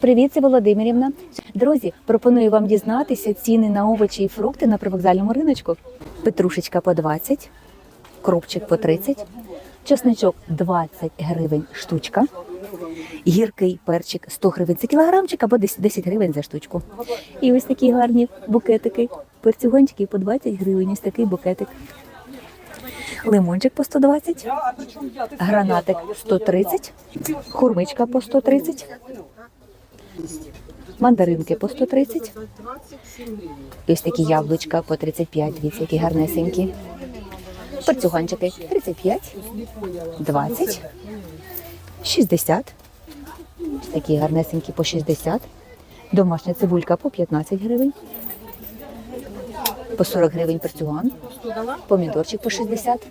Привіт, це Володимирівна. Друзі, пропоную вам дізнатися ціни на овочі і фрукти на привокзальному риночку. Петрушечка по 20, кропчик по 30, чесничок 20 гривень штучка, гіркий перчик 100 гривень за кілограмчик або 10 10 гривень за штучку. І ось такі гарні букетики. Перцюгончики по 20 гривень, ось такий букетик. Лимончик по 120, гранатик 130, хурмичка по 130, мандаринки по 130, ось такі яблучка по 35, дивіться, які гарнесенькі. Перцюганчики 35, 20, 60, ось такі гарнесенькі по 60, домашня цибулька по 15 гривень, по 40 гривень перцюган, помідорчик по 60,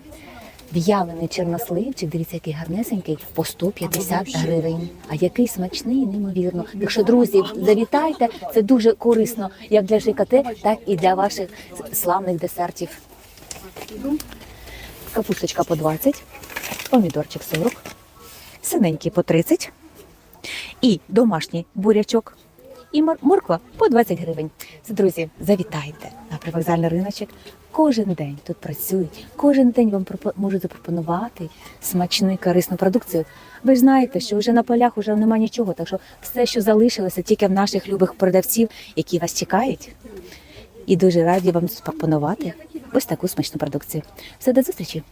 В'ялений чорносливчик, дивіться, який гарнесенький, по 150 гривень. А який смачний, неймовірно. Так що, друзі, завітайте, це дуже корисно як для ЖКТ, так і для ваших славних десертів. Капусточка по 20, помідорчик 40, синенький по 30 і домашній бурячок. І мор- морква по 20 гривень. Це, друзі, завітайте на привокзальний риночок. Кожен день тут працюють, кожен день вам пропо- можуть запропонувати смачну корисну продукцію. Ви ж знаєте, що вже на полях вже немає нічого, так що все, що залишилося, тільки в наших любих продавців, які вас чекають. І дуже раді вам запропонувати ось таку смачну продукцію. Все до зустрічі!